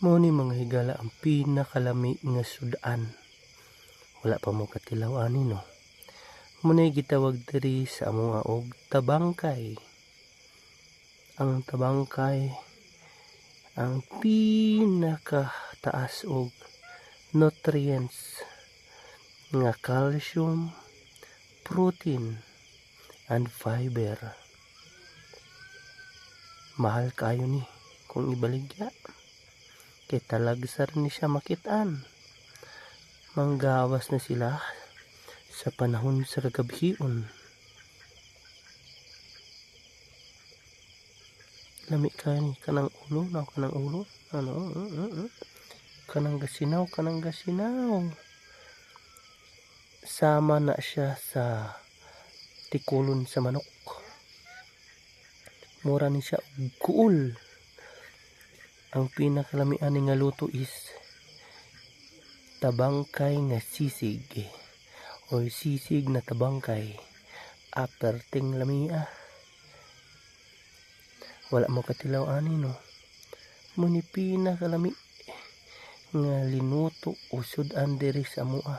Mao ni mga higala ang pinakalami nga sudan. Wala pa mo katilaw ani no. Muna'y gitawag diri sa amuha og tabangkay. Ang tabangkay ang pinakataas og nutrients nga calcium, protein, and fiber. Mahal kayo ni kung ibaligya. Kay talagsar ni siya makitaan. Manggawas na sila sa panahon sa kagabhion. Lami ka ni kanang ulo, na kanang ulo. Ano, uh, uh, uh. kanang gasinaw, kanang gasinaw. Sama na siya sa tikulon sa manok. Mura ni siya og kuol. Ang pinakalamian nga luto is tabangkay nga sisig. O sisig na tabangkay. Aperting lamia wala mo katilaw ani no? Muni pinakalami nga linuto usod an diri sa mua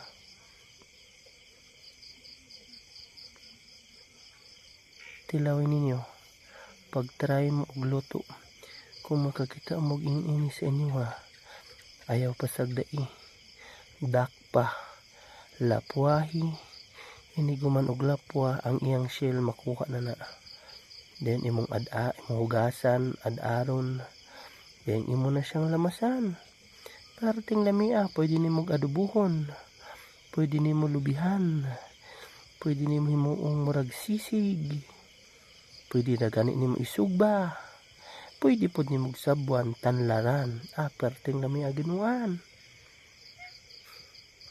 tilawin ninyo. Pag try mo og luto kung makakita mo og ini sa inyo ha? Ayaw pasagdai dakpa lapwahi. Iniguman og lapwa ang iyang shell makuha na na. Then imong ada imong hugasan ad-aron. Then imo na siyang lamasan. Parating lamia pwede nimo adubuhon. Pwede nimo lubihan. Pwede nimo himuong murag sisig. Pwede na gani nimo isugba pwede pod nimo sabuan tanlaran. Aperting lamia ginuan